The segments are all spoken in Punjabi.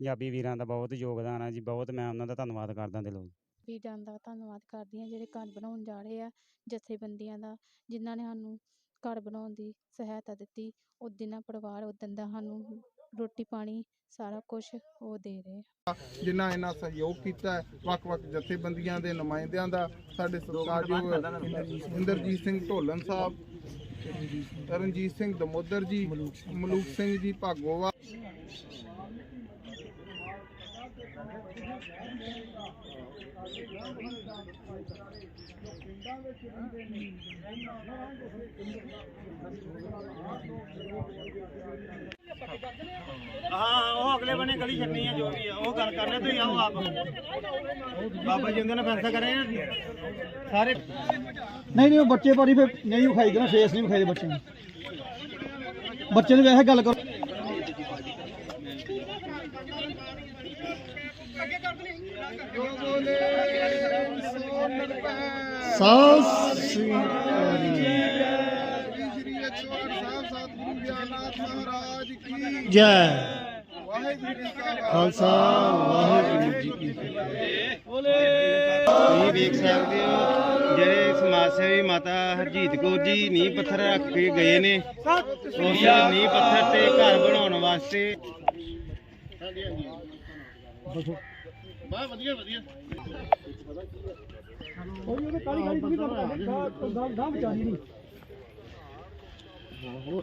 ਪੰਜਾਬੀ ਵੀਰਾਂ ਦਾ ਬਹੁਤ ਯੋਗਦਾਨ ਹੈ ਜੀ ਬਹੁਤ ਮੈਂ ਉਹਨਾਂ ਦਾ ਧੰਨਵਾਦ ਕਰਦਾ ਦਿਲੋਂ। ਵੀਰਾਂ ਦਾ ਧੰਨਵਾਦ ਕਰਦੀ ਹਾਂ ਜਿਹੜੇ ਘਰ ਬਣਾਉਣ ਜਾ ਰਹੇ ਆ ਜਥੇਬੰਦੀਆਂ ਦਾ ਜਿਨ੍ਹਾਂ ਨੇ ਸਾਨੂੰ ਘਰ ਬਣਾਉਣ ਦੀ ਸਹਾਇਤਾ ਦਿੱਤੀ। ਉਹ ਦਿਨਾਂ ਪਰਿਵਾਰ ਉਦਣ ਦਾ ਸਾਨੂੰ ਰੋਟੀ ਪਾਣੀ ਸਾਰਾ ਕੁਝ ਉਹ ਦੇ ਰਹੇ ਆ। ਜਿਨ੍ਹਾਂ ਇਹਨਾਂ ਸਹਿਯੋਗ ਕੀਤਾ ਹੈ ਵੱਖ-ਵੱਖ ਜਥੇਬੰਦੀਆਂ ਦੇ ਨੁਮਾਇੰਦਿਆਂ ਦਾ ਸਾਡੇ ਸਤਿਕਾਰਯੋਗ ਇੰਦਰਜੀਤ ਸਿੰਘ ਢੋਲਨ ਸਾਹਿਬ ਰਣਜੀਤ ਸਿੰਘ। ਦਮੋਦਰ ਜੀ ਮਲੂਕ ਸਿੰਘ ਜੀ ਭਾਗੋਵਾ ਹਾਂ, ਉਹ ਅਗਲੇ ਬੰਨੇ ਗਲੀ ਛੱਡਣੀ ਹੈ ਜੋ ਵੀ ਹੈ ਉਹ ਗੱਲ ਕਰਨੇ ਤੁਸੀਂ, ਆਓ ਆਪ। ਬਾਬਾ ਜੀ ਉਹਨਾਂ ਨੇ ਫੈਸਲਾ ਕਰਿਆ ਸਾਰੇ ਨਹੀਂ ਨਹੀਂ, ਉਹ ਬੱਚੇ ਭਾਰੀ ਫਿਰ ਨਹੀਂ ਵਿਖਾਈ ਦੇਣਾ ਫੇਸ ਨਹੀਂ ਵਿਖਾਈ ਦੇ ਬੱਚੇ ਨੂੰ। ਬੱਚੇ ਨੂੰ ਵੈਸੇ ਗੱਲ ਕਰੋ। ਜੋ ਬੋਲੇ। ਸੋ ਨਿਰਭੈ ਸਤਿ ਸ੍ਰੀ ਕੀ ਜੈ। ਵਾਹਿਗੁਰੂ ਜੀ ਕਾ ਖਾਲਸਾ ਵਾਹਿਗੁਰੂ ਜੀ ਕੀ ਫਤਿਹ ਤੁਸੀਂ ਵੇਖ ਸਕਦੇ ਹੋ ਜਿਹੜੇ ਸਮਾਜ ਸੇਵੀ ਮਾਤਾ ਹਰਜੀਤ ਕੌਰ ਜੀ ਨੀਂਹ ਪੱਥਰ ਰੱਖ ਕੇ ਗਏ ਨੇ। ਉਸ ਨੀਂਹ ਪੱਥਰ ਤੇ ਘਰ ਬਣਾਉਣ ਵਾਸਤੇ। ਬਾ ਵਧੀਆ ਵਧੀਆ। ਕੋਈ ਉਹਨੇ ਕਾਲੀ ਕਾਲੀ ਨਹੀਂ ਕਰਦਾ? ਦਾ ਦਾ ਵਿਚਾਰੀ ਨਹੀਂ ਹੋਰ।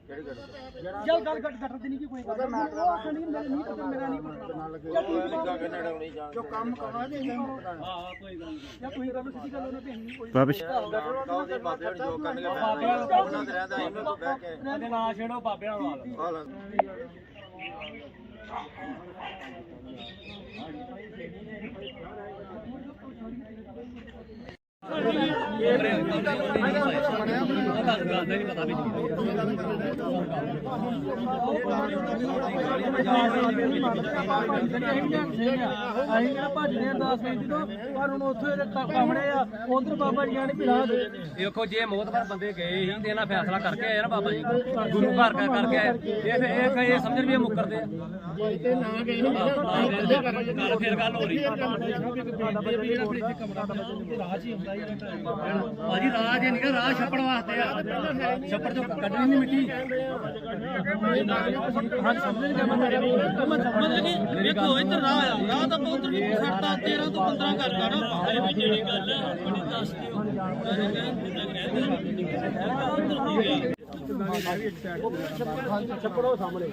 ਘਟ ਘਟ ਨਹੀਂ ਕੋਈ ਗੱਲ। ਮੈਂ ਉਹ ਆਖਣ ਨਹੀਂ ਮੇਰਾ ਨਹੀਂ ਪਤਾ ਮੇਰਾ ਨਹੀਂ ਪਤਾ। ਜੋ ਕੰਮ ਕਰਨਾ ਨਹੀਂ ਹਾਂ ਕੋਈ ਗੱਲ ਨਹੀਂ। ਜਾਂ ਤੁਸੀਂ ਗੱਲ ਸਿੱਧੀ ਗੱਲ ਉਹਨੇ ਭੇਜਣੀ ਕੋਈ। ਬਾਬਾ ਇਹਦੇ ਨਾਂ ਛੇੜੋ ਬਾਬਿਆਂ ਵਾਲ ਅਸੀਂ ਕਿਹੜਾ ਭੱਜਦੇ ਆ 10 ਮਿੰਟ ਤੋਂ ਪਰ ਹੁਣ ਉੱਥੇ ਕਮੜੇ ਆ ਉਧਰ ਬਾਬਾ ਜੀਆਂ ਨੇ ਪਿਲਾ ਦੇ ਦੇਖੋ ਜੇ ਮੋਤਬਰ ਬੰਦੇ ਗਏ ਸੀ ਤੇ ਇਹਨਾਂ ਫੈਸਲਾ ਕਰਕੇ ਆਏ ਨਾ ਬਾਬਾ ਜੀ ਗੁਰੂ ਘਰ ਕਰ ਕਰਕੇ ਆਏ ਇਹ ਇਹ ਇਹ ਸਮਝਣ ਵੀ ਮੁੱਕਰਦੇ ਆ ਤੇ ਨਾ ਗਏ ਗੱਲ ਫਿਰ ਗੱਲ ਹੋ ਰਹੀ ਭਾਜੀ, ਰਾਜ ਇਹ ਨਹੀਂ ਰਾਹ ਛੱਪਣ ਵਾਸਤੇ ਆ। ਛੱਪੜ ਚੋਂ ਕੱਢਣੀ ਨਹੀਂ ਮਿੱਟੀ। ਹਾਂ ਸਮਝ ਨਹੀਂ ਮਤਲਬ ਕਿ ਵੇਖੋ, ਇੱਧਰ ਰਾਹ ਆ। ਰਾਹ ਤਾਂ ਉਧਰ ਵੀ 13 ਤੋਂ 15 ਕਰਦਾ ਕਰ ਭਾਵੇਂ ਵੀ ਜਿਹੜੀ ਗੱਲ ਬੜੀ ਦੱਸ ਦਿਓ। ਛੱਪੜੋ ਸਾਹਮਣੇ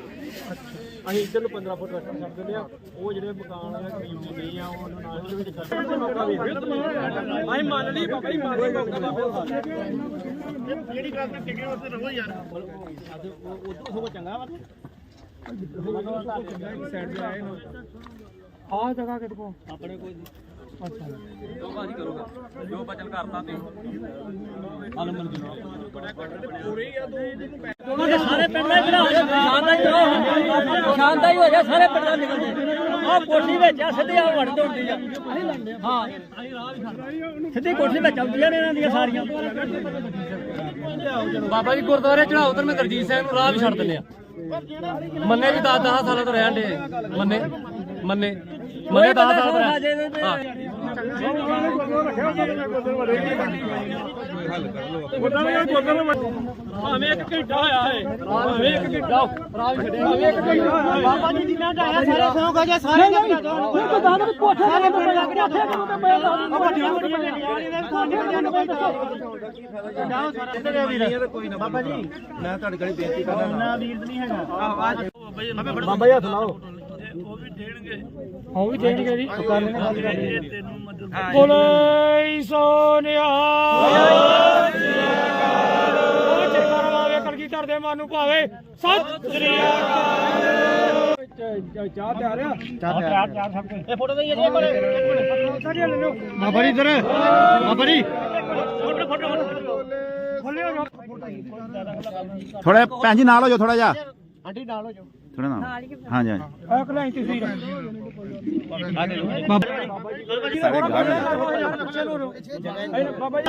ਅਸੀਂ ਇੱਧਰ ਨੂੰ 15 ਫੁੱਟ ਰਸਤਾ ਛੱਡ ਦਿੰਦੇ ਆ ਉਹ ਜਿਹੜੇ ਮਕਾਨ ਆ ਕਰੀਬ ਨਹੀਂ ਆ ਉਹਨਾਂ ਨਾਲ ਦੇ ਵਿੱਚ ਕਰਦੇ ਮੌਕਾ ਵੀ ਅਸੀਂ ਮੰਨ ਲਈ ਬਾਬਾ ਜੀ ਮੰਨ ਲਈ ਮੌਕਾ ਦਾ ਜਿਹੜੀ ਗੱਲ ਤੇ ਟਿਕੇ ਉੱਥੇ ਰਹੋ ਯਾਰ ਉਹ ਉਹ ਸਗੋਂ ਚੰਗਾ ਵਾ ਸਾਈਡ ਤੇ ਆਏ ਆ ਜਗ੍ਹਾ ਕਿਤੇ ਕੋ? ਆਪਣੇ ਕੋਈ ਅੱਛਾ। ਜੋ ਬਾਜੀ ਕਰੋਗਾ। ਜੋ ਬਚਨ ਕਰਤਾ ਤੇ। ਹਲ ਮਨਜ਼ੂਰ ਸਾਰੇ ਪਿੰਡ ਦਾ ਜਿਹੜਾ ਸ਼ਾਂਤਾ ਹੀ ਹੋ ਸ਼ਾਂਤਾ ਹੀ ਹੋ ਜਾ ਸਾਰੇ ਪਿੰਡ ਦਾ ਨਿਕਲਦੇ। ਆਹ ਕੋਠੀ ਵਿੱਚ ਆ ਸਿੱਧੀ ਆ ਵੜ ਦੋਂਦੀ ਆ। ਹਾਂ। ਸਿੱਧੀ ਕੋਠੀ ਵਿੱਚ ਆਉਂਦੀਆਂ ਨੇ ਇਹਨਾਂ ਦੀਆਂ ਸਾਰੀਆਂ। ਬਾਬਾ ਜੀ ਗੁਰਦੁਆਰੇ ਚੜਾਓ ਉਧਰ ਮੈਂ ਗੁਰਜੀਤ ਸਿੰਘ ਨੂੰ ਰਾਹ ਵੀ ਛੱਡ ਦਿੰਦੇ ਆ। ਮੰਨੇ ਵੀ 10 10 ਸਾਲਾਂ ਤੋਂ ਰਹਿਣ ਦੇ। ਮੰਨੇ। ਮੰਨੇ। ਮੰਨੇ 10 ਸਾਲ ਤੋਂ ਰਹਿ- ਹਾਂ। ਭਾਵੇਂ ਇੱਕ ਘੰਟਾ ਹੋਇਆ ਹੈ ਭਾਵੇਂ ਇੱਕ ਘੰਟਾ ਰਾਹ ਵੀ ਛੱਡਿਆ ਭਾਵੇਂ ਇੱਕ ਘੰਟਾ ਬਾਬਾ ਜੀ ਜਿੰਨਾ ਢਾਇਆ ਸਾਰੇ ਸੌਂਗਾ ਜੇ ਸਾਰੇ ਨਹੀਂ ਕੋਈ ਦੱਸ ਦੇ ਕੋਠੇ ਸਾਰੇ ਪਿੰਡ ਲੱਗ ਰਿਹਾ ਉੱਥੇ ਕਿਉਂ ਤੇ ਪਿਆ ਵੱਡੀਆਂ ਵੱਡੀਆਂ ਗੱਡੀਆਂ ਦੇ ਸਾਡੀਆਂ ਨੂੰ ਕੋਈ ਦੱਸੋ ਬਾਬਾ ਜੀ ਮੈਂ ਤੁਹਾਡੇ ਕੋਲ ਬੇਨਤੀ ਕਰਦਾ ਨਾ ਵੀਰ ਨਹੀਂ ਹੈਗਾ ਬਾਬਾ ਜੀ ਹੱਥ ਲਾਓ ਉਹ ਵੀ ਦੇਣਗੇ। ਉਹ ਵੀ ਦੇਣਗੇ ਜੀ। ਕਰ ਲੈਣੇ ਗੱਲ ਕਰ ਬੋਲੇ ਸੋਨਿਆ ਉਹ ਚਰਕਾਰ ਲਾਵੇ ਕਲਗੀ ਕਰਦੇ ਮਨ ਨੂੰ ਭਾਵੇ। ਸਤਿ ਸ੍ਰੀ ਅਕਾਲ। ਚਾਹ ਤਿਆਰ ਆ? ਚਾਹ ਤਿਆਰ ਤਿਆਰ ਸਭ ਇਹ ਫੋਟੋ ਦਈਏ ਜੀ ਬੜੇ ਸਾਡੀਆਂ ਲੈ ਲਓ। ਬਾਬਾ ਜੀ ਇਧਰ। ਬਾਬਾ ਜੀ। ਫੋਟੋ ਥੋੜਾ ਭੈਣ ਜੀ ਨਾਲ ਹੋ ਜਾਓ ਥੋੜਾ ਜਿਹਾ। ਆਂਟੀ ਨਾਲ ਹੋ ਜਾਓ। ਥੋੜਾ ਨਾਲ ਹਾਂਜੀ ਹਾਂਜੀ। ਸਾਰੇ ਗਾਣੇ ਬਾਬਾ ਜੀ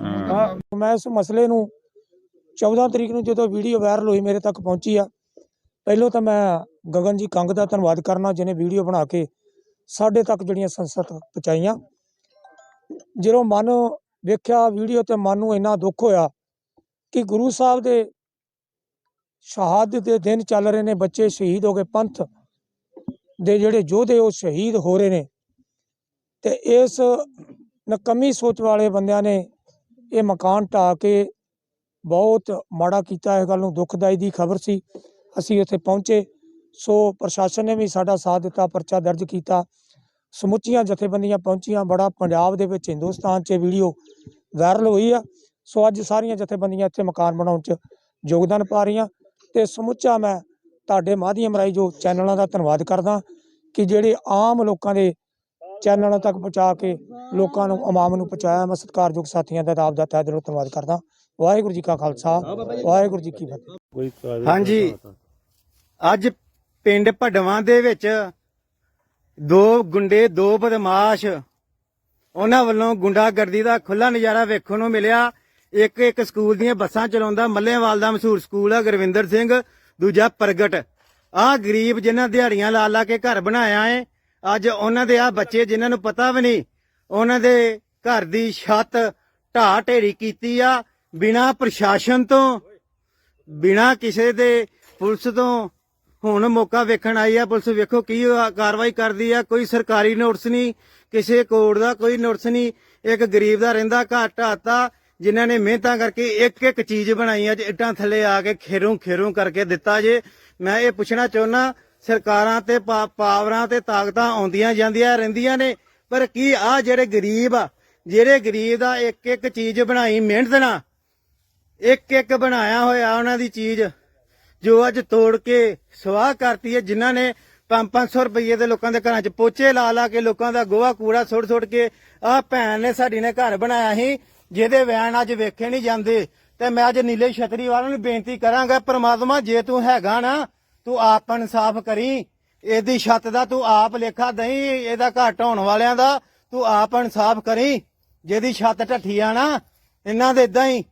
ਹਾਂ। ਮੈਂ ਇਸ ਮਸਲੇ ਨੂੰ 14 ਤਰੀਕ ਨੂੰ ਜਦੋਂ ਵੀਡੀਓ ਵਾਇਰਲ ਹੋਈ ਮੇਰੇ ਤੱਕ ਪਹੁੰਚੀ ਆ ਪਹਿਲਾਂ ਤਾਂ ਮੈਂ ਗਗਨ ਜੀ ਕੰਗ ਦਾ ਧੰਨਵਾਦ ਕਰਨਾ ਜਿਹਨੇ ਵੀਡੀਓ ਬਣਾ ਕੇ ਸਾਡੇ ਤੱਕ ਜਿਹੜੀਆਂ ਸੰਸਦ ਪਹੁੰਚਾਈਆਂ। ਜਦੋਂ ਮਨ ਵੇਖਿਆ ਵੀਡੀਓ ਤੇ ਮਨ ਨੂੰ ਇੰਨਾ ਦੁੱਖ ਹੋਇਆ ਕਿ ਗੁਰੂ ਸਾਹਿਬ ਦੇ ਸ਼ਹਾਦਤ ਦੇ ਦਿਨ ਚੱਲ ਰਹੇ ਨੇ, ਬੱਚੇ ਸ਼ਹੀਦ ਹੋ ਗਏ, ਪੰਥ ਦੇ ਜਿਹੜੇ ਯੋਧੇ ਉਹ ਸ਼ਹੀਦ ਹੋ ਰਹੇ ਨੇ। ਤੇ ਇਸ ਨਕਮੀ ਸੋਚ ਵਾਲੇ ਬੰਦਿਆਂ ਨੇ ਇਹ ਮਕਾਨ ਢਾਹ ਕੇ ਬਹੁਤ ਮਾੜਾ ਕੀਤਾ, ਇਹ ਗੱਲ ਨੂੰ ਦੁਖਦਾਈ ਦੀ ਖਬਰ ਸੀ। ਅਸੀਂ ਉੱਥੇ ਪਹੁੰਚੇ, ਸੋ ਪ੍ਰਸ਼ਾਸਨ ਨੇ ਵੀ ਸਾਡਾ ਸਾਥ ਦਿੱਤਾ, ਪਰਚਾ ਦਰਜ ਕੀਤਾ। ਸਮੁੱਚੀਆਂ ਜਥੇਬੰਦੀਆਂ ਪਹੁੰਚੀਆਂ ਬੜਾ ਪੰਜਾਬ ਦੇ ਵਿੱਚ ਹਿੰਦੁਸਤਾਨ 'ਚ ਵੀਡੀਓ ਵਾਇਰਲ ਹੋਈ ਆ। ਸੋ ਅੱਜ ਸਾਰੀਆਂ ਜਥੇਬੰਦੀਆਂ ਇੱਥੇ ਮਕਾਨ ਬਣਾਉਣ 'ਚ ਯੋਗਦਾਨ ਪਾ ਰਹੀਆਂ ਤੇ ਸਮੁੱਚਾ ਮੈਂ ਤੁਹਾਡੇ ਮਾਧਿਅਮ ਰਾਹੀਂ ਜੋ ਚੈਨਲਾਂ ਦਾ ਧੰਨਵਾਦ ਕਰਦਾ ਕਿ ਜਿਹੜੇ ਆਮ ਲੋਕਾਂ ਦੇ ਚੈਨਲਾਂ ਤੱਕ ਪਹੁੰਚਾ ਕੇ ਲੋਕਾਂ ਨੂੰ ਆਵਾਮ ਨੂੰ ਪਹੁੰਚਾਇਆ ਮੈਂ ਸਤਿਕਾਰਯੋਗ ਸਾਥੀਆਂ ਦਾ ਆਪ ਦਾ ਤਹਿ ਦਿਲੋਂ ਧੰਨਵਾਦ ਕਰਦਾ। ਵਾਹਿਗੁਰੂ ਜੀ ਕਾ ਖਾਲਸਾ ਵਾਹਿਗੁਰੂ ਜੀ ਕੀ ਫਤਿਹ। ਹਾਂਜੀ। ਅੱਜ ਪਿੰਡ ਭਡਵਾਂ ਦੇ ਵਿੱਚ ਦੋ ਗੁੰਡੇ, ਦੋ ਬਦਮਾਸ਼। ਉਹਨਾਂ ਵੱਲੋਂ ਗੁੰਡਾਗਰਦੀ ਦਾ ਖੁੱਲਾ ਨਜ਼ਾਰਾ ਵੇਖਣ ਨੂੰ ਮਿਲਿਆ। ਇੱਕ ਇੱਕ ਸਕੂਲ ਦੀਆਂ ਬੱਸਾਂ ਚਲਾਉਂਦਾ ਮੱਲੇਵਾਲ ਦਾ ਮਸ਼ਹੂਰ ਸਕੂਲ ਆ, ਗੁਰਵਿੰਦਰ ਸਿੰਘ। ਦੂਜਾ ਪ੍ਰਗਟ। ਆਹ ਗਰੀਬ ਜਿਨ੍ਹਾਂ ਦਿਹਾੜੀਆਂ ਲਾ ਲਾ ਕੇ ਘਰ ਬਣਾਇਆ ਏ, ਅੱਜ ਉਹਨਾਂ ਦੇ ਆ ਬੱਚੇ ਜਿਨ੍ਹਾਂ ਨੂੰ ਪਤਾ ਵੀ ਨਹੀਂ, ਉਹਨਾਂ ਦੇ ਘਰ ਦੀ ਛੱਤ ਢਾਹ ਢੇਰੀ ਕੀਤੀ ਆ, ਬਿਨਾ ਪ੍ਰਸ਼ਾਸਨ ਤੋਂ, ਬਿਨਾ ਕਿਸੇ ਦੇ ਪੁਲਿਸ ਤੋਂ। ਹੁਣ ਮੌਕਾ ਵੇਖਣ ਆਈ ਆ, ਪੁਲਿਸ ਵੇਖੋ ਕੀ ਕਾਰਵਾਈ ਕਰਦੀ ਆ, ਕੋਈ ਸਰਕਾਰੀ ਨੋਟਿਸ ਨਹੀਂ, ਕਿਸੇ ਕੋਰਟ ਦਾ ਕੋਈ ਨੋਟਿਸ ਨਹੀਂ, ਇੱਕ ਗਰੀਬ ਦਾ ਰਹਿੰਦਾ, ਘਰ ਢਾਤਾ ਜਿਨ੍ਹਾਂ ਨੇ ਮਿਹਨਤਾਂ ਕਰਕੇ ਇੱਕ ਇੱਕ ਚੀਜ਼ ਬਣਾਈ ਅੱਜ ਇੱਟਾਂ ਥੱਲੇ ਆ ਕੇ ਖੇਰੂ ਖੇਰੂ ਕਰਕੇ ਦਿੱਤਾ ਜੇ, ਮੈਂ ਇਹ ਪੁੱਛਣਾ ਚਾਹੁੰਦਾ ਸਰਕਾਰਾਂ ਤੇ ਪਾਵਰਾਂ ਤੇ ਤਾਕਤਾਂ ਆਉਂਦੀਆਂ ਜਾਂਦੀਆਂ ਰਹਿੰਦੀਆਂ ਨੇ, ਪਰ ਕੀ ਆ ਜਿਹੜੇ ਗਰੀਬ ਆ, ਜਿਹੜੇ ਗਰੀਬ ਦਾ ਇੱਕ ਇੱਕ ਚੀਜ਼ ਬਣਾਈ ਮਿਹਨਤ ਨਾਲ, ਇੱਕ ਇੱਕ ਬਣਾਇਆ ਹੋਇਆ ਉਹਨਾਂ ਦੀ ਚੀਜ਼ ਜੋ ਅੱਜ ਤੋੜ ਕੇ ਸਵਾਹ ਕਰਤੀ ਹੈ, ਜਿਨ੍ਹਾਂ ਨੇ 5-500 ਰੁਪਏ ਦੇ ਲੋਕਾਂ ਦੇ ਘਰਾਂ 'ਚ ਪੋਚੇ ਲਾ ਲਾ ਕੇ ਲੋਕਾਂ ਦਾ ਗੋਹਾ ਕੂੜਾ ਸੁੱਟ ਸੁੱਟ ਕੇ ਆਹ ਭੈਣ ਨੇ ਸਾਡੀ ਨੇ ਘਰ ਬਣਾਇਆ ਸੀ, ਜਿਹਦੇ ਵੈਣ ਅੱਜ ਵੇਖੇ ਨਹੀਂ ਜਾਂਦੇ। ਤੇ ਮੈਂ ਅੱਜ ਨੀਲੇ ਛਤਰੀ ਵਾਲਿਆਂ ਨੂੰ ਬੇਨਤੀ ਕਰਾਂਗਾ, ਪ੍ਰਮਾਤਮਾ ਜੇ ਤੂੰ ਹੈਗਾ ਨਾ, ਤੂੰ ਆਪ ਇਨਸਾਫ ਕਰੀ। ਇਹਦੀ ਛੱਤ ਦਾ ਤੂੰ ਆਪ ਲੇਖਾ ਦਈ, ਇਹਦਾ ਘਰ ਢਾਉਣ ਵਾਲਿਆਂ ਦਾ ਤੂੰ ਆਪ ਇਨਸਾਫ ਕਰੀ। ਜਿਹਦੀ ਛੱਤ ਢੱਠੀ ਆ ਨਾ, ਇਹਨਾਂ ਦੇ ਇਦਾਂ ਹੀ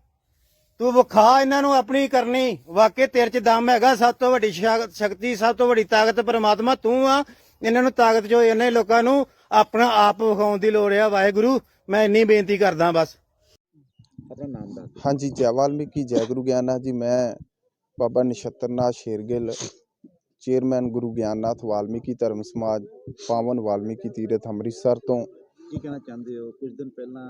ਤੂੰ ਵਿਖਾ ਇਹਨਾਂ ਨੂੰ ਆਪਣੀ ਕਰਨੀ। ਵਾਕਿਆ ਤੇਰੇ 'ਚ ਦਮ ਹੈਗਾ ਸਭ ਤੋਂ ਵੱਡੀ ਸ਼ਕ- ਸ਼ਕਤੀ ਸਭ ਤੋਂ ਵੱਡੀ ਤਾਕਤ ਪ੍ਰਮਾਤਮਾ ਤੂੰ ਆ। ਇਹਨਾਂ ਨੂੰ ਤਾਕਤ ਜੋ ਇਹਨੇ ਲੋਕਾਂ ਨੂੰ ਆਪਣਾ ਆਪ ਵਿਖਾਉਣ ਦੀ ਲੋੜ ਆ। ਵਾਹਿਗੁਰੂ ਮੈਂ ਇੰਨੀ ਬੇਨਤੀ ਕਰਦਾ ਬਸ। ਹਾਂਜੀ ਜੈ ਵਾਲਮੀਕੀ ਜੈ ਗੁਰੂ ਗਿਆਨਨਾਥ ਜੀ। ਮੈਂ ਬਾਬਾ ਨਛੱਤਰਨਾਥ ਸ਼ੇਰਗਿੱਲ ਚੇਅਰਮੈਨ ਗੁਰੂ ਗਿਆਨਨਾਥ ਵਾਲਮੀਕੀ ਧਰਮ ਸਮਾਜ ਪਾਵਨ ਵਾਲਮੀਕੀ ਤੀਰਥ ਅੰਮ੍ਰਿਤਸਰ ਤੋਂ। ਕੀ ਕਹਿਣਾ ਚਾਹੁੰਦੇ ਹੋ? ਕੁਝ ਦਿਨ ਪਹਿਲਾਂ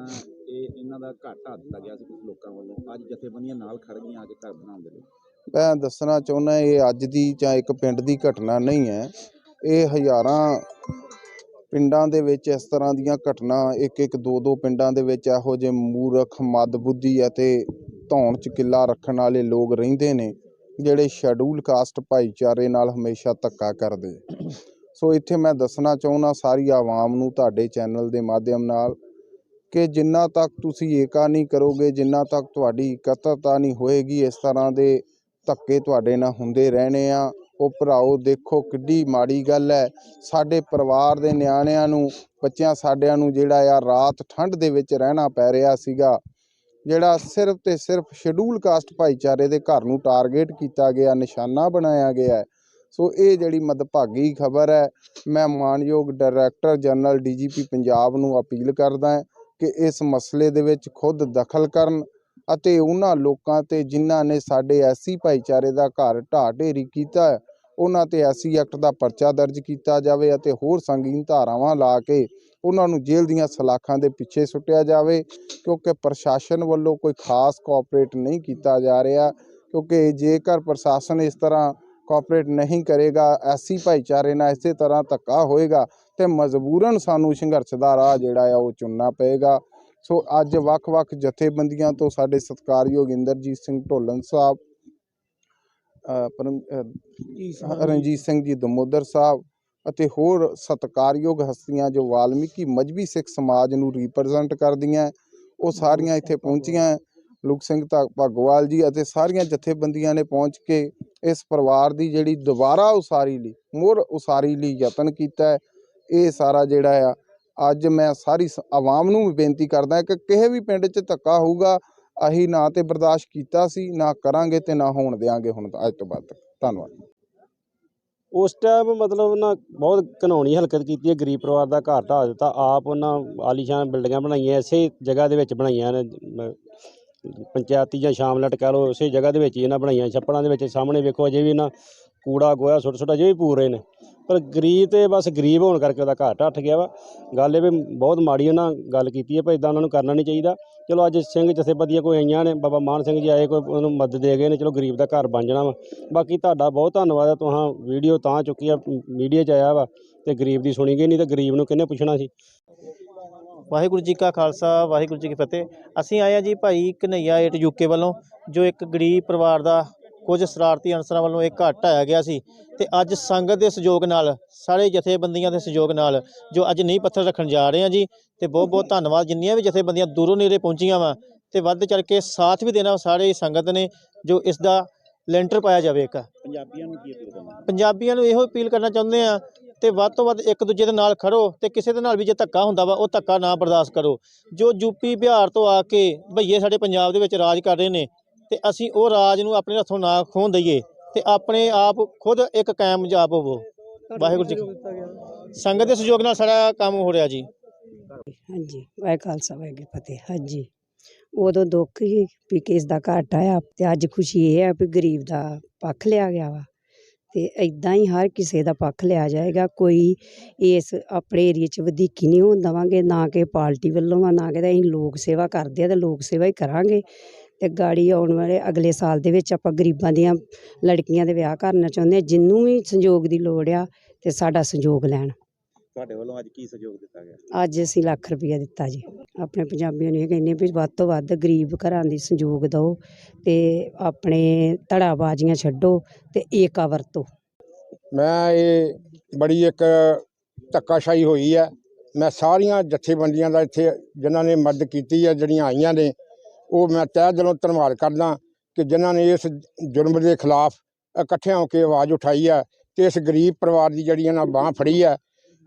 ਇਹ ਇਹਨਾਂ ਦਾ ਘਰ ਦਿੱਤਾ ਗਿਆ ਸੀ ਕੁਝ ਲੋਕਾਂ ਵੱਲੋਂ। ਅੱਜ ਜਥੇਬੰਦੀਆਂ ਨਾਲ ਖੜ ਗਈਆਂ ਅੱਜ ਘਰ ਬਣਾਉਣ ਦੇ ਲਈ। ਮੈਂ ਦੱਸਣਾ ਚਾਹੁੰਦਾ, ਇਹ ਅੱਜ ਦੀ ਜਾਂ ਇੱਕ ਪਿੰਡ ਦੀ ਘਟਨਾ ਨਹੀਂ ਹੈ। ਇਹ ਹਜ਼ਾਰਾਂ ਪਿੰਡਾਂ ਦੇ ਵਿੱਚ ਇਸ ਤਰ੍ਹਾਂ ਦੀਆਂ ਘਟਨਾ ਇੱਕ ਇੱਕ ਦੋ ਦੋ ਪਿੰਡਾਂ ਦੇ ਵਿੱਚ ਇਹੋ ਜਿਹੇ ਮੂਰਖ, ਮਦਬੁੱਧੀ ਅਤੇ ਧੌਣ ਚ ਕਿੱਲਾ ਰੱਖਣ ਵਾਲੇ ਲੋਕ ਰਹਿੰਦੇ ਨੇ, ਜਿਹੜੇ ਸ਼ੈਡੂਲ ਕਾਸਟ ਭਾਈਚਾਰੇ ਨਾਲ ਹਮੇਸ਼ਾ ਧੱਕਾ ਕਰਦੇ। ਸੋ ਇੱਥੇ ਮੈਂ ਦੱਸਣਾ ਚਾਹੁੰਦਾ ਸਾਰੀ ਆਵਾਮ ਨੂੰ ਤੁਹਾਡੇ ਚੈਨਲ ਦੇ ਮਾਧਿਅਮ ਨਾਲ ਕਿ ਜਿੰਨਾ ਤੱਕ ਤੁਸੀਂ ਏਕਾ ਨਹੀਂ ਕਰੋਗੇ, ਜਿੰਨਾ ਤੱਕ ਤੁਹਾਡੀ ਇਕੱਤਰਤਾ ਨਹੀਂ ਹੋਏਗੀ, ਇਸ ਤਰ੍ਹਾਂ ਦੇ ਧੱਕੇ ਤੁਹਾਡੇ ਨਾਲ ਹੁੰਦੇ ਰਹਿਣੇ ਆ। ਉਹ ਭਰਾਓ, ਦੇਖੋ ਕਿੱਡੀ ਮਾੜੀ ਗੱਲ ਹੈ। ਸਾਡੇ ਪਰਿਵਾਰ ਦੇ ਨਿਆਣਿਆਂ ਨੂੰ, ਬੱਚਿਆਂ ਸਾਡਿਆਂ ਨੂੰ ਜਿਹੜਾ ਆ ਰਾਤ ਠੰਡ ਦੇ ਵਿੱਚ ਰਹਿਣਾ ਪੈ ਰਿਹਾ ਸੀਗਾ, ਜਿਹੜਾ ਸਿਰਫ ਤੇ ਸਿਰਫ ਸ਼ਡਿਊਲ ਕਾਸਟ ਭਾਈਚਾਰੇ ਦੇ ਘਰ ਨੂੰ ਟਾਰਗੇਟ ਕੀਤਾ ਗਿਆ, ਨਿਸ਼ਾਨਾ ਬਣਾਇਆ ਗਿਆ। ਸੋ ਇਹ ਜਿਹੜੀ ਮਦਭਾਗੀ ਖਬਰ ਹੈ, ਮੈਂ ਮਾਨਯੋਗ ਡਾਇਰੈਕਟਰ ਜਨਰਲ ਡੀਜੀਪੀ ਪੰਜਾਬ ਨੂੰ ਅਪੀਲ ਕਰਦਾ ਹਾਂ ਕਿ ਇਸ ਮਸਲੇ ਦੇ ਵਿੱਚ ਖੁਦ ਦਖਲ ਕਰਨ ਅਤੇ ਉਹਨਾਂ ਲੋਕਾਂ ਤੇ ਜਿਨ੍ਹਾਂ ਨੇ ਸਾਡੇ ਐਸੀ ਭਾਈਚਾਰੇ ਦਾ ਘਰ ਢਾਹ ਢੇਰੀ ਕੀਤਾ ਉਹਨਾਂ ਤੇ ਐਸੀ ਐਕਟ ਦਾ ਪਰਚਾ ਦਰਜ ਕੀਤਾ ਜਾਵੇ ਅਤੇ ਹੋਰ ਸੰਗੀਨ ਧਾਰਾਵਾਂ ਲਾ ਕੇ ਉਹਨਾਂ ਨੂੰ ਜੇਲ੍ਹ ਦੀਆਂ ਸਲਾਖਾਂ ਦੇ ਪਿੱਛੇ ਸੁੱਟਿਆ ਜਾਵੇ, ਕਿਉਂਕਿ ਪ੍ਰਸ਼ਾਸਨ ਵੱਲੋਂ ਕੋਈ ਖਾਸ ਕੋਆਪਰੇਟ ਨਹੀਂ ਕੀਤਾ ਜਾ ਰਿਹਾ, ਕਿਉਂਕਿ ਜੇਕਰ ਪ੍ਰਸ਼ਾਸਨ ਇਸ ਤਰ੍ਹਾਂ ਕੋਆਪਰੇਟ ਨਹੀਂ ਕਰੇਗਾ ਐਸੀ ਭਾਈਚਾਰੇ ਨਾਲ ਇਸੇ ਤਰ੍ਹਾਂ ਧੱਕਾ ਹੋਏਗਾ ਤੇ ਮਜਬੂਰਨ ਸਾਨੂੰ ਸੰਘਰਸ਼ ਦਾ ਰਾਹ ਜਿਹੜਾ ਆ ਉਹ ਚੁਣਨਾ ਪਏਗਾ ਸੋ ਅੱਜ ਵੱਖ-ਵੱਖ ਜਥੇਬੰਦੀਆਂ ਤੋਂ ਸਾਡੇ ਸਤਿਕਾਰਯੋਗ ਇੰਦਰਜੀਤ ਸਿੰਘ ਢੋਲਨ ਸਾਹਿਬ ਰਣਜੀਤ ਸਿੰਘ ਜੀ ਦਮੋਦਰ ਸਾਹਿਬ ਅਤੇ ਹੋਰ ਸਤਿਕਾਰਯੋਗ ਹਸਤੀਆਂ ਜੋ ਵਾਲਮੀਕੀ ਮਜਬੀ ਸਿੱਖ ਸਮਾਜ ਨੂੰ ਰਿਪਰੈਜ਼ੈਂਟ ਕਰਦੀਆਂ ਉਹ ਸਾਰੀਆਂ ਇੱਥੇ ਪਹੁੰਚੀਆਂ। ਲੁਕ ਸਿੰਘ ਭਾਗੋਵਾਲ ਜੀ ਅਤੇ ਸਾਰੀਆਂ ਜਥੇਬੰਦੀਆਂ ਨੇ ਪਹੁੰਚ ਕੇ ਇਸ ਪਰਿਵਾਰ ਦੀ ਜਿਹੜੀ ਦੁਬਾਰਾ ਉਸਾਰੀ ਲਈ ਮੁਰ ਉਸਾਰੀ ਲਈ ਯਤਨ ਕੀਤਾ ਹੈ, ਇਹ ਸਾਰਾ ਜਿਹੜਾ ਆ, ਅੱਜ ਮੈਂ ਸਾਰੀ ਸ- ਆਵਾਮ ਨੂੰ ਵੀ ਬੇਨਤੀ ਕਰਦਾ ਕਿ ਕਿਸੇ ਵੀ ਪਿੰਡ 'ਚ ਧੱਕਾ ਹੋਊਗਾ, ਅਸੀਂ ਨਾ ਤੇ ਬਰਦਾਸ਼ਤ ਕੀਤਾ ਸੀ, ਨਾ ਕਰਾਂਗੇ ਤੇ ਨਾ ਹੋਣ ਦੇਵਾਂਗੇ ਹੁਣ ਅੱਜ ਤੋਂ ਬਾਅਦ ਤੱਕ। ਧੰਨਵਾਦ। ਉਸ ਟਾਈਮ ਮਤਲਬ ਨਾ ਬਹੁਤ ਘਿਨਾਉਣੀ ਹਰਕਤ ਕੀਤੀ ਹੈ, ਗਰੀਬ ਪਰਿਵਾਰ ਦਾ ਘਰ ਢਾਹ ਦਿੱਤਾ, ਆਪ ਉਹਨਾਂ ਆਲੀਸ਼ਾਨ ਬਿਲਡਿੰਗਾਂ ਬਣਾਈਆਂ, ਇਸੇ ਜਗ੍ਹਾ ਦੇ ਵਿੱਚ ਬਣਾਈਆਂ ਨੇ ਪੰਚਾਇਤੀ ਜਾਂ ਸ਼ਾਮਲਟ ਕਹਿ ਲਓ, ਉਸੇ ਜਗ੍ਹਾ ਦੇ ਵਿੱਚ ਹੀ ਇਹਨਾਂ ਬਣਾਈਆਂ ਛੱਪੜਾਂ ਦੇ ਵਿੱਚ। ਸਾਹਮਣੇ ਵੇਖੋ ਅਜੇ ਵੀ ਇਹਨਾਂ ਕੂੜਾ ਗੋਇਆ ਸੁੱਟ ਸੁੱਟ ਅਜੇ ਵੀ ਪੂਰ ਰਹੇ ਨੇ। ਪਰ ਗਰੀਬ ਤੇ ਬਸ ਗਰੀਬ ਹੋਣ ਕਰਕੇ ਉਹਦਾ ਘਰ ਢੱਠ ਗਿਆ ਵਾ। ਗੱਲ ਇਹ ਵੀ ਬਹੁਤ ਮਾੜੀ ਉਹਨਾਂ ਗੱਲ ਕੀਤੀ ਹੈ, ਪਰ ਇਦਾਂ ਉਹਨਾਂ ਨੂੰ ਕਰਨਾ ਨਹੀਂ ਚਾਹੀਦਾ। ਚਲੋ ਅੱਜ ਸਿੰਘ ਜਥੇਬੰਦੀਆਂ ਕੋਈ ਆਈਆਂ ਨੇ, ਬਾਬਾ ਮਾਨ ਸਿੰਘ ਜੀ ਆਏ, ਕੋਈ ਉਹਨੂੰ ਮਦਦ ਦੇ ਗਏ ਨੇ, ਚਲੋ ਗਰੀਬ ਦਾ ਘਰ ਬਣ ਜਾਣਾ ਵਾ। ਬਾਕੀ ਤੁਹਾਡਾ ਬਹੁਤ ਧੰਨਵਾਦ ਹੈ, ਤੁਹਾਂ ਵੀਡੀਓ ਤਾਂ ਚੁੱਕੀ ਆ, ਮੀਡੀਆ 'ਚ ਆਇਆ ਵਾ ਤੇ ਗਰੀਬ ਦੀ ਸੁਣੀ ਗਈ, ਨਹੀਂ ਤਾਂ ਗਰੀਬ ਨੂੰ ਕਿਹਨੇ ਪੁੱਛਣਾ ਸੀ? ਵਾਹਿਗੁਰੂ ਜੀ ਕਾ ਖਾਲਸਾ ਵਾਹਿਗੁਰੂ ਜੀ ਕੀ ਫਤਿਹ। ਅਸੀਂ ਆਏ ਹਾਂ ਜੀ ਭਾਈ ਕਨਈਆ ਏਟ ਯੂਕੇ ਵੱਲੋਂ ਜੋ ਇੱਕ ਗਰੀਬ ਪਰਿਵਾਰ ਦਾ ਕੁਝ ਸ਼ਰਾਰਤੀ ਅਨਸਰਾਂ ਵੱਲੋਂ ਇਹ ਘਰ ਢਾਇਆ ਗਿਆ ਸੀ। ਤੇ ਅੱਜ ਸੰਗਤ ਦੇ ਸਹਿਯੋਗ ਨਾਲ ਸਾਰੇ ਜਥੇਬੰਦੀਆਂ ਦੇ ਸਹਿਯੋਗ ਨਾਲ ਜੋ ਅੱਜ ਨੀਂਹ ਪੱਥਰ ਰੱਖਣ ਜਾ ਰਹੇ ਹਾਂ ਜੀ ਤੇ ਬਹੁਤ ਬਹੁਤ ਧੰਨਵਾਦ। ਜਿੰਨੀਆਂ ਵੀ ਜਥੇਬੰਦੀਆਂ ਦੂਰੋਂ ਨੇੜੇ ਪਹੁੰਚੀਆਂ ਵਾ ਤੇ ਵੱਧ ਚੜ ਕੇ ਸਾਥ ਵੀ ਦੇਣਾ ਸਾਰੇ ਸੰਗਤ ਨੇ ਜੋ ਇਸ ਦਾ ਲੈਂਟਰ ਪਾਇਆ ਜਾਵੇ ਇੱਕ। ਪੰਜਾਬੀਆਂ ਨੂੰ ਕੀ ਅਪੀਲ ਕਰਨਾ? ਪੰਜਾਬੀਆਂ ਨੂੰ ਇਹੋ ਅਪੀਲ ਕਰਨਾ ਚਾਹੁੰਦੇ ਆ ਤੇ ਵੱਧ ਤੋਂ ਵੱਧ ਇੱਕ ਦੂਜੇ ਦੇ ਨਾਲ ਖੜੋ ਤੇ ਕਿਸੇ ਦੇ ਨਾਲ ਵੀ ਜੇ ਧੱਕਾ ਹੁੰਦਾ ਵਾ ਉਹ ਧੱਕਾ ਨਾ ਬਰਦਾਸ਼ਤ ਕਰੋ। ਜੋ ਯੂਪੀ ਬਿਹਾਰ ਤੋਂ ਆ ਕੇ ਭਈਏ ਸਾਡੇ ਪੰਜਾਬ ਦੇ ਵਿੱਚ ਰਾਜ ਕਰ ਰਹੇ ਨੇ ਤੇ ਅਸੀਂ ਉਹ ਰਾਜ ਨੂੰ ਆਪਣੇ ਹੱਥੋਂ ਨਾ ਖੋਹਣ ਦਈਏ ਤੇ ਆਪਣੇ ਆਪ ਖੁਦ ਇੱਕ ਕਾਇਮ ਜਾਪ ਹੋਵੋ। ਵਾਹਿਗੁਰੂ ਜੀ ਸੰਗਤ ਦੇ ਸਹਿਯੋਗ ਨਾਲ ਸਾਰਾ ਕੰਮ ਹੋ ਰਿਹਾ ਜੀ। ਹਾਂਜੀ ਵਾਹਿ ਖਾਲਸਾ ਵਾਹਿਗੁਰੂ ਫਤਿਹ। ਹਾਂਜੀ ਉਦੋਂ ਦੁੱਖ ਹੀ ਵੀ ਕਿਸ ਦਾ ਘਾਟ ਆਇਆ ਤੇ ਅੱਜ ਖੁਸ਼ੀ ਇਹ ਹੈ ਵੀ ਗਰੀਬ ਦਾ ਪੱਖ ਲਿਆ ਗਿਆ ਵਾ। ਅਤੇ ਇੱਦਾਂ ਹੀ ਹਰ ਕਿਸੇ ਦਾ ਪੱਖ ਲਿਆ ਜਾਏਗਾ। ਕੋਈ ਇਸ ਆਪਣੇ ਏਰੀਏ 'ਚ ਵਧੀਕੀ ਨਹੀਂ ਹੋਣ ਦੇਵਾਂਗੇ, ਨਾ ਕਿ ਪਾਰਟੀ ਵੱਲੋਂ ਆ, ਨਾ ਕਿਤੇ ਅਸੀਂ ਲੋਕ ਸੇਵਾ ਕਰਦੇ ਹਾਂ ਤੇ ਲੋਕ ਸੇਵਾ ਹੀ ਕਰਾਂਗੇ। ਅਤੇ ਗਾੜੀ ਆਉਣ ਵਾਲੇ ਅਗਲੇ ਸਾਲ ਦੇ ਵਿੱਚ ਆਪਾਂ ਗਰੀਬਾਂ ਦੀਆਂ ਲੜਕੀਆਂ ਦੇ ਵਿਆਹ ਕਰਨਾ ਚਾਹੁੰਦੇ ਹਾਂ ਜਿੰਨੂੰ ਵੀ ਸੰਯੋਗ ਦੀ ਲੋੜ ਆ ਅਤੇ ਸਾਡਾ ਸੰਯੋਗ ਲੈਣ। ਤੁਹਾਡੇ ਵੱਲੋਂ ਅੱਜ ਕੀ ਸਹਿਯੋਗ ਦਿੱਤਾ ਗਿਆ? ਅੱਜ ਅਸੀਂ ਲੱਖ ਰੁਪਇਆ ਦਿੱਤਾ ਜੀ। ਆਪਣੇ ਪੰਜਾਬੀਆਂ ਨੂੰ ਇਹ ਕਹਿੰਦੇ ਵੀ ਵੱਧ ਤੋਂ ਵੱਧ ਗਰੀਬ ਘਰਾਂ ਦੀ ਸੰਯੋਗ ਦਿਓ ਤੇ ਆਪਣੇ ਧੜਾਬਾਜ਼ੀਆਂ ਛੱਡੋ ਤੇ ਏਕਾ ਵਰਤੋ। ਮੈਂ ਇਹ ਬੜੀ ਇੱਕ ਧੱਕਾਸ਼ਾਹੀ ਹੋਈ ਹੈ ਮੈਂ ਸਾਰੀਆਂ ਜਥੇਬੰਦੀਆਂ ਦਾ ਇੱਥੇ ਜਿਨ੍ਹਾਂ ਨੇ ਮਦਦ ਕੀਤੀ ਹੈ ਜਿਹੜੀਆਂ ਆਈਆਂ ਨੇ ਉਹ ਮੈਂ ਤਹਿ ਦਿਲੋਂ ਧੰਨਵਾਦ ਕਰਦਾ ਕਿ ਜਿਨ੍ਹਾਂ ਨੇ ਇਸ ਜੁਰਮ ਦੇ ਖਿਲਾਫ ਇਕੱਠਿਆਂ ਹੋ ਕੇ ਆਵਾਜ਼ ਉਠਾਈ ਹੈ ਤੇ ਇਸ ਗਰੀਬ ਪਰਿਵਾਰ ਦੀ ਜਿਹੜੀ ਇਹਨਾਂ ਬਾਹ ਫੜੀ ਹੈ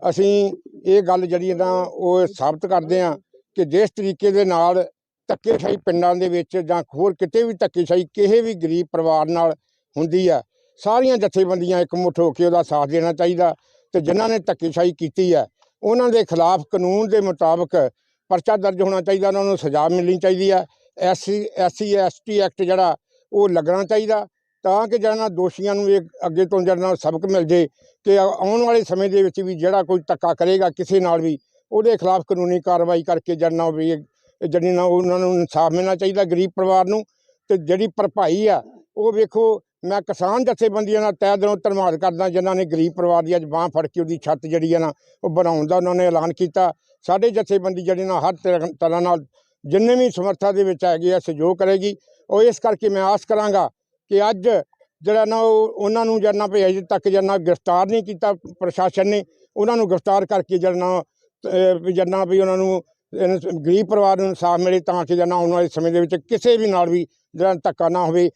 ਅਸੀਂ ਇਹ ਗੱਲ ਜਿਹੜੀ ਹੈ ਨਾ, ਉਹ ਸਾਬਤ ਕਰਦੇ ਹਾਂ ਕਿ ਜਿਸ ਤਰੀਕੇ ਦੇ ਨਾਲ ਧੱਕੇਸ਼ਾਹੀ ਪਿੰਡਾਂ ਦੇ ਵਿੱਚ ਜਾਂ ਹੋਰ ਕਿਤੇ ਵੀ ਧੱਕੇਸ਼ਾਹੀ ਕਿਸੇ ਵੀ ਗਰੀਬ ਪਰਿਵਾਰ ਨਾਲ ਹੁੰਦੀ ਹੈ ਸਾਰੀਆਂ ਜਥੇਬੰਦੀਆਂ ਇਕਮੁੱਠ ਹੋ ਕੇ ਉਹਦਾ ਸਾਥ ਦੇਣਾ ਚਾਹੀਦਾ ਤੇ ਜਿਨ੍ਹਾਂ ਨੇ ਧੱਕੇਸ਼ਾਹੀ ਕੀਤੀ ਹੈ ਉਹਨਾਂ ਦੇ ਖਿਲਾਫ ਕਾਨੂੰਨ ਦੇ ਮੁਤਾਬਕ ਪਰਚਾ ਦਰਜ ਹੋਣਾ ਚਾਹੀਦਾ, ਉਹਨਾਂ ਨੂੰ ਸਜ਼ਾ ਮਿਲਣੀ ਚਾਹੀਦੀ ਹੈ ਐਸਸੀ ਐਸਸੀ, ਐਸਟੀ ਐਕਟ ਜਿਹੜਾ ਉਹ ਲੱਗਣਾ ਚਾਹੀਦਾ ਤਾਂ ਕਿ ਜਿਹੜਾ ਦੋਸ਼ੀਆਂ ਨੂੰ ਇਹ ਅੱਗੇ ਤੋਂ ਜਿਹੜਾ ਸਬਕ ਮਿਲ ਜੇ ਕਿ ਆਉਣ ਵਾਲੇ ਸਮੇਂ ਦੇ ਵਿੱਚ ਵੀ ਜਿਹੜਾ ਕੋਈ ਧੱਕਾ ਕਰੇਗਾ ਕਿਸੇ ਨਾਲ ਵੀ, ਉਹਦੇ ਖਿਲਾਫ ਕਾਨੂੰਨੀ ਕਾਰਵਾਈ ਕਰਕੇ ਜਰਨਾ ਵੀ ਜਿਹੜੀ ਨਾ ਉਹਨਾਂ ਨੂੰ ਇਨਸਾਫ ਮਿਲਣਾ ਚਾਹੀਦਾ ਗਰੀਬ ਪਰਿਵਾਰ ਨੂੰ ਤੇ ਜਿਹੜੀ ਭਰਪਾਈ ਆ, ਉਹ ਵੇਖੋ ਮੈਂ ਕਿਸਾਨ ਜਥੇਬੰਦੀਆਂ ਦਾ ਤਹਿ ਦਿਲੋਂ ਧੰਨਵਾਦ ਕਰਦਾ ਜਿਨ੍ਹਾਂ ਨੇ ਗਰੀਬ ਪਰਿਵਾਰ ਦੀ ਅੱਜ ਬਾਂਹ ਫੜ ਕੇ ਉਹਦੀ ਛੱਤ ਜਿਹੜੀ ਆ ਨਾ ਉਹ ਬਣਾਉਣ ਦਾ ਉਹਨਾਂ ਨੇ ਐਲਾਨ ਕੀਤਾ। ਸਾਡੇ ਜਥੇਬੰਦੀ ਜਿਹੜੀ ਨਾ ਹਰ ਤਰ੍ਹਾਂ ਤਰ੍ਹਾਂ ਨਾਲ ਜਿੰਨੇ ਵੀ ਸਮਰੱਥਾ ਦੇ ਵਿੱਚ ਹੈਗੇ ਆ ਸਹਿਯੋਗ ਕਰੇਗੀ। ਉਹ ਇਸ ਕਰਕੇ ਮੈਂ ਆਸ ਕਰਾਂਗਾ ਕਿ ਅੱਜ ਜਿਹੜਾ ਨਾ ਉਹ ਉਹਨਾਂ ਨੂੰ ਜਿਹੜਾ ਵੀ ਅਜੇ ਤੱਕ ਜਿਹੜਾ ਨਾ ਗ੍ਰਿਫਤਾਰ ਨਹੀਂ ਕੀਤਾ ਪ੍ਰਸ਼ਾਸਨ ਨੇ, ਉਹਨਾਂ ਨੂੰ ਗ੍ਰਿਫਤਾਰ ਕਰਕੇ ਜਿਹੜਾ ਨਾ ਵੀ ਜਿਹੜਾ ਵੀ ਉਹਨਾਂ ਨੂੰ ਗਰੀਬ ਪਰਿਵਾਰ ਨੂੰ ਇਨਸਾਫ ਮਿਲੇ ਤਾਂ ਕਿ ਜਿਹੜਾ ਆਉਣ ਵਾਲੇ ਸਮੇਂ ਦੇ ਵਿੱਚ ਕਿਸੇ ਵੀ ਨਾਲ ਵੀ ਜਿਹੜਾ ਧੱਕਾ ਨਾ ਹੋਵੇ।